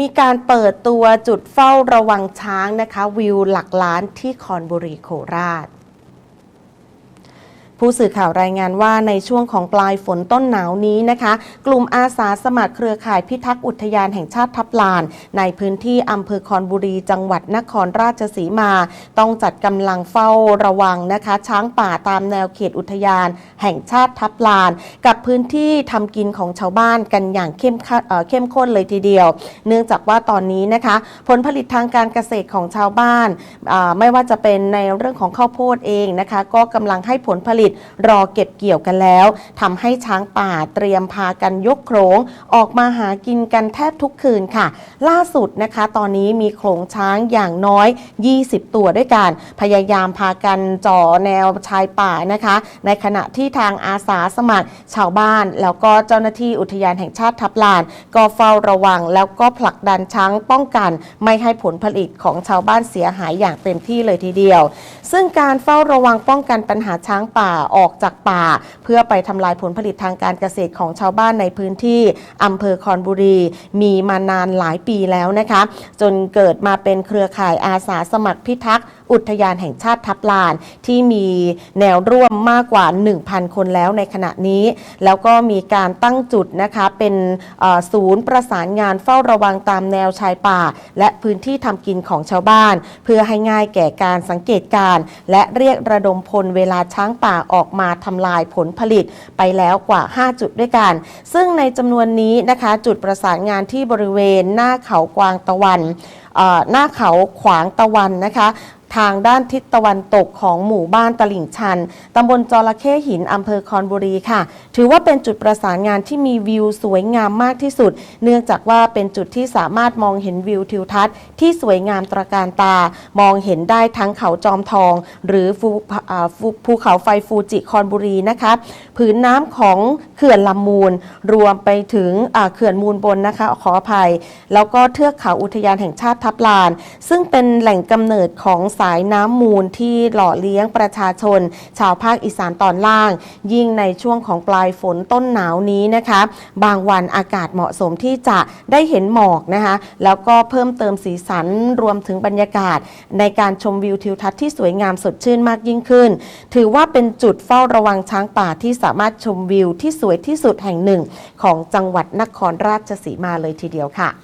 มีการเปิดตัวจุดเฝ้าระวังช้างนะคะ วิวหลักล้านที่คอนบุรีโคราช ผู้สื่อข่าวรายงานว่าในช่วงของปลายฝนต้นหนาวนี้นะคะ กลุ่มอาสาสมัครเครือข่ายพิทักษ์อุทยานแห่งชาติทับลาน ในพื้นที่อำเภอคอนบุรี จังหวัดนครราชสีมา ต้องจัดกำลังเฝ้าระวังนะคะ ช้างป่าตามแนวเขตอุทยานแห่งชาติทับลาน กับพื้นที่ทำกินของชาวบ้านกันอย่างเข้มข้นเข้มข้นเลยทีเดียว เนื่องจากว่าตอนนี้นะคะ ผลผลิตทางการเกษตรของชาวบ้าน ไม่ว่าจะเป็นในเรื่องของข้าวโพดเองนะคะ ก็กำลังให้ผลผลิตรอเก็บเกี่ยวกันแล้วทำให้ช้างป่าเตรียมพากันยกโขลงออกมาหากินกันแทบทุกคืนค่ะ ล่าสุดนะคะ ตอนนี้มีโขลงช้างอย่างน้อย 20 ตัวด้วยกัน พยายามพากันจ่อแนวชายป่านะคะ ในขณะที่ทางอาสาสมัคร ชาวบ้าน แล้วก็เจ้าหน้าที่อุทยานแห่งชาติทับลาน ก็เฝ้าระวัง แล้วก็ผลักดันช้างป้องกัน ไม่ให้ผลผลิตของชาวบ้านเสียหายอย่างเต็มที่เลยทีเดียว ซึ่งการเฝ้าระวังป้องกันปัญหาช้างป่าออกจากป่า เพื่อไปทำลายผลผลิตทางการเกษตรของชาวบ้านในพื้นที่อำเภอคอนบุรี มีมานานหลายปีแล้วนะคะ จนเกิดมาเป็นเครือข่ายอาสาสมัครพิทักษ์อุทยานแห่งชาติทับลาน ที่มีแนวร่วมมากกว่า 1,000 คนแล้วในขณะนี้ แล้วก็มีการตั้งจุดนะคะเป็นศูนย์ประสานงานเฝ้าระวังตามแนวชายป่า และพื้นที่ทำกินของชาวบ้าน เพื่อให้ง่ายแก่การสังเกตการ และเรียกระดมพลเวลาช้างป่าออกมาทำลายผลผลิตไปแล้วกว่า 5 จุดด้วยกัน ซึ่งในจำนวนนี้นะคะจุดประสานงานที่บริเวณหน้าเขากวางตะวัน หน้าเขาขวางตะวันนะคะทางด้านทิศตะวันตกของหมู่บ้านตลิ่งชัน ตำบลจระเข้หิน อำเภอคอนบุรีค่ะ ถือว่าเป็นจุดประสานงานที่มีวิวสวยงามมากที่สุด เนื่องจากว่าเป็นจุดที่สามารถมองเห็นวิวทิวทัศน์ ที่สวยงามตระการตา มองเห็นได้ทั้งเขาจอมทอง หรือภูเขาไฟฟูจิคอนบุรีนะคะ ผืนน้ำของเขื่อนลำมูล รวมไปถึงเขื่อนมูลบนนะคะขออภัย แล้วก็เทือกเขาอุทยานแห่งชาติทับลาน ซึ่งเป็นแหล่งกำเนิดของสายน้ำมูลที่หล่อเลี้ยงประชาชน ชาวภาคอีสานตอนล่าง ยิ่งในช่วงของปลายฝนต้นหนาวนี้นะคะ บางวันอากาศเหมาะสมที่จะได้เห็นหมอกนะคะ แล้วก็เพิ่มเติมสีสันรวมถึงบรรยากาศ ในการชมวิวทิวทัศน์ที่สวยงามสดชื่นมากยิ่งขึ้น ถือว่าเป็นจุดเฝ้าระวังช้างป่าที่สามารถชมวิวที่สวยที่สุดแห่งหนึ่ง ของจังหวัดนครราชสีมาเลยทีเดียวค่ะ